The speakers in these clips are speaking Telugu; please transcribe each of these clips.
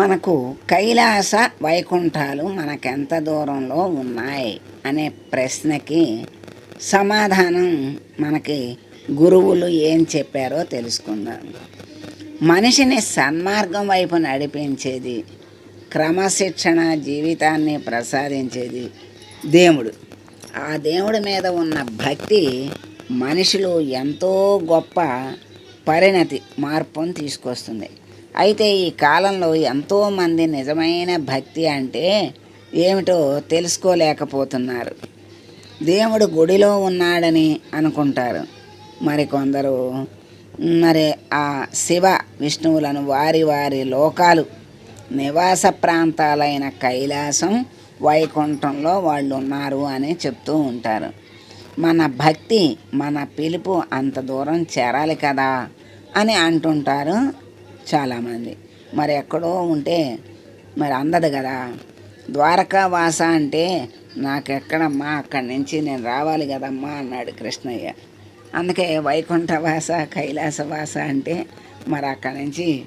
మనకు కైలాస వైకుంఠాలు మనకెంత దూరంలో ఉన్నాయి అనే ప్రశ్నకి సమాధానం మనకి గురువులు ఏం చెప్పారో తెలుసుకుందాం. మనిషిని సన్మార్గం వైపు నడిపించేది క్రమశిక్షణ జీవితాన్ని ప్రసాదించేది దేవుడు. ఆ దేవుడి మీద ఉన్న భక్తి మనిషిలో ఎంతో గొప్ప పరిణతి మార్పును తీసుకొస్తుంది. అయితే ఈ కాలంలో ఎంతోమంది నిజమైన భక్తి అంటే ఏమిటో తెలుసుకోలేకపోతున్నారు. దేవుడు గుడిలో ఉన్నాడని అనుకుంటారు. మరికొందరు మరి ఆ శివ విష్ణువులను వారి వారి లోకాలు నివాస ప్రాంతాలైన కైలాసం వైకుంఠంలో వాళ్ళు ఉన్నారు అని చెప్తూ ఉంటారు. మన భక్తి మన పిలుపు అంత దూరం చేరాలి కదా అని అంటుంటారు. చాలామంది. మరి ఎక్కడో ఉంటే మరి అందదు కదా. ద్వారకా వాస అంటే నాకెక్కడమ్మా అక్కడి నుంచి నేను రావాలి కదమ్మా అన్నాడు కృష్ణయ్య. అందుకే వైకుంఠవాస కైలాసవాస అంటే మరి అక్కడి నుంచి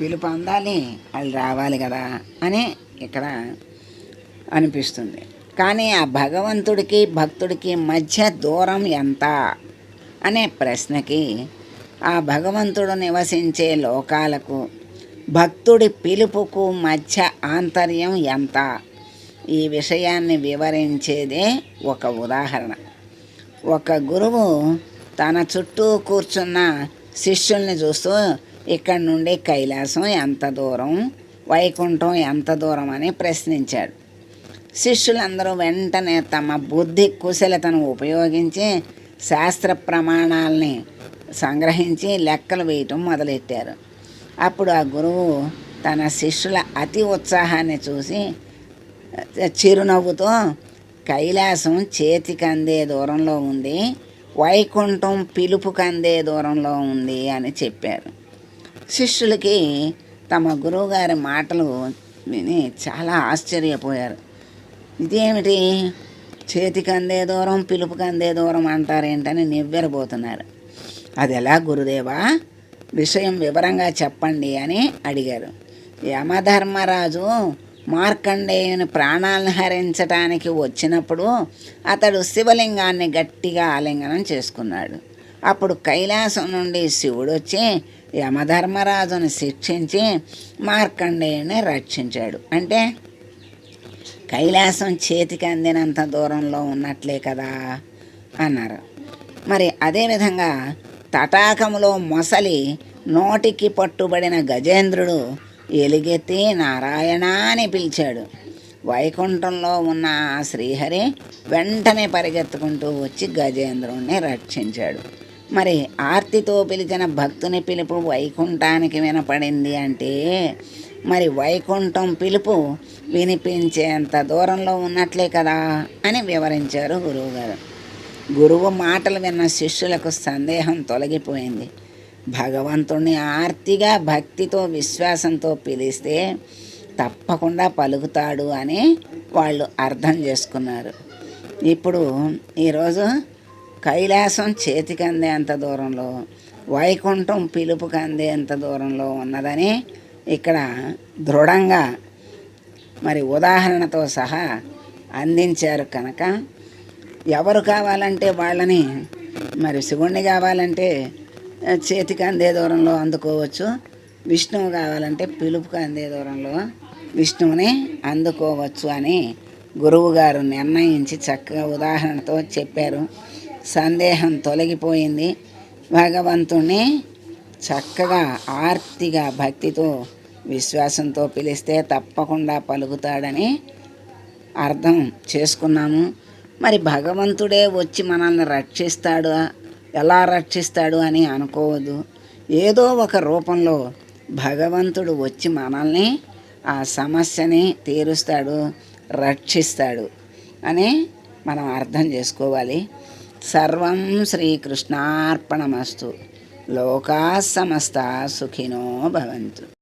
పిలుపు అందాలి అది రావాలి కదా అని ఇక్కడ అనిపిస్తుంది. కానీ ఆ భగవంతుడికి భక్తుడికి మధ్య దూరం ఎంత? అనే ప్రశ్నకి ఆ భగవంతుడు నివసించే లోకాలకు భక్తుడి పిలుపుకు మధ్య ఆంతర్యం ఎంత? ఈ విషయాన్ని వివరించేదే ఒక ఉదాహరణ. ఒక గురువు తన చుట్టూ కూర్చున్న శిష్యుల్ని చూస్తూ ఇక్కడి నుండి కైలాసం ఎంత దూరం? వైకుంఠం ఎంత దూరం? అని ప్రశ్నించాడు. శిష్యులందరూ వెంటనే తమ బుద్ధి కుశలతను ఉపయోగించి శాస్త్ర ప్రమాణాలని సంగ్రహించి లెక్కలు వేయటం మొదలెట్టారు. అప్పుడు ఆ గురువు తన శిష్యుల అతి ఉత్సాహాన్ని చూసి చిరునవ్వుతో కైలాసం చేతికందే దూరంలో ఉంది వైకుంఠం పిలుపు కందే దూరంలో ఉంది అని చెప్పారు. శిష్యులకి తమ గురువుగారి మాటలు విని చాలా ఆశ్చర్యపోయారు. ఇదేమిటి? చేతికందే దూరం పిలుపుకందే దూరం అంటారేంటని నివ్వెరబోతున్నారు. అది ఎలా గురుదేవా? విషయం వివరంగా చెప్పండి అని అడిగారు. యమధర్మరాజు మార్కండేయుని ప్రాణాలను హరించటానికి వచ్చినప్పుడు అతడు శివలింగాన్ని గట్టిగా ఆలింగనం చేసుకున్నాడు. అప్పుడు కైలాసం నుండి శివుడు వచ్చి యమధర్మరాజును శిక్షించి మార్కండేయుని రక్షించాడు. అంటే కైలాసం చేతికి అందినంత దూరంలో ఉన్నట్లే కదా? అన్నారు. మరి అదేవిధంగా తటాకములో మొసలి నోటికి పట్టుబడిన గజేంద్రుడు ఎలుగెత్తి నారాయణ అని పిలిచాడు. వైకుంఠంలో ఉన్న ఆ శ్రీహరి వెంటనే పరిగెత్తుకుంటూ వచ్చి గజేంద్రుణ్ణి రక్షించాడు. మరి ఆర్తితో పిలిచిన భక్తుని పిలుపు వైకుంఠానికి వినపడింది అంటే మరి వైకుంఠం పిలుపు వినిపించేంత దూరంలో ఉన్నట్లే కదా అని వివరించారు గురువుగారు. గురువు మాటలు విన్న శిష్యులకు సందేహం తొలగిపోయింది. భగవంతుణ్ణి ఆర్తిగా భక్తితో విశ్వాసంతో పిలిస్తే తప్పకుండా పలుకుతాడు అని వాళ్ళు అర్థం చేసుకున్నారు. ఇప్పుడు ఈరోజు కైలాసం చేతికి అందేంత దూరంలో వైకుంఠం పిలుపుకి అందేంత దూరంలో ఉన్నదని ఇక్కడ దృఢంగా మరి ఉదాహరణతో సహా అందించారు కనుక ఎవరు కావాలంటే వాళ్ళని మరి శివుణ్ణి కావాలంటే చేతికి అందే దూరంలో అందుకోవచ్చు. విష్ణువు కావాలంటే పిలుపుకి అందే దూరంలో విష్ణువుని అందుకోవచ్చు అని గురువుగారు నిర్ణయించి చక్కగా ఉదాహరణతో చెప్పారు. సందేహం తొలగిపోయింది. భగవంతుణ్ణి చక్కగా ఆర్తిగా భక్తితో విశ్వాసంతో పిలిస్తే తప్పకుండా పలుకుతాడని అర్థం చేసుకున్నాము. మరి భగవంతుడే వచ్చి మనల్ని రక్షిస్తాడు ఎలా రక్షిస్తాడు అని అనుకోవద్దు. ఏదో ఒక రూపంలో భగవంతుడు వచ్చి మనల్ని ఆ సమస్యని తీరుస్తాడు రక్షిస్తాడు అని మనం అర్థం చేసుకోవాలి. సర్వం శ్రీకృష్ణార్పణమస్తు. లోకా సమస్త సుఖినో భవంతు.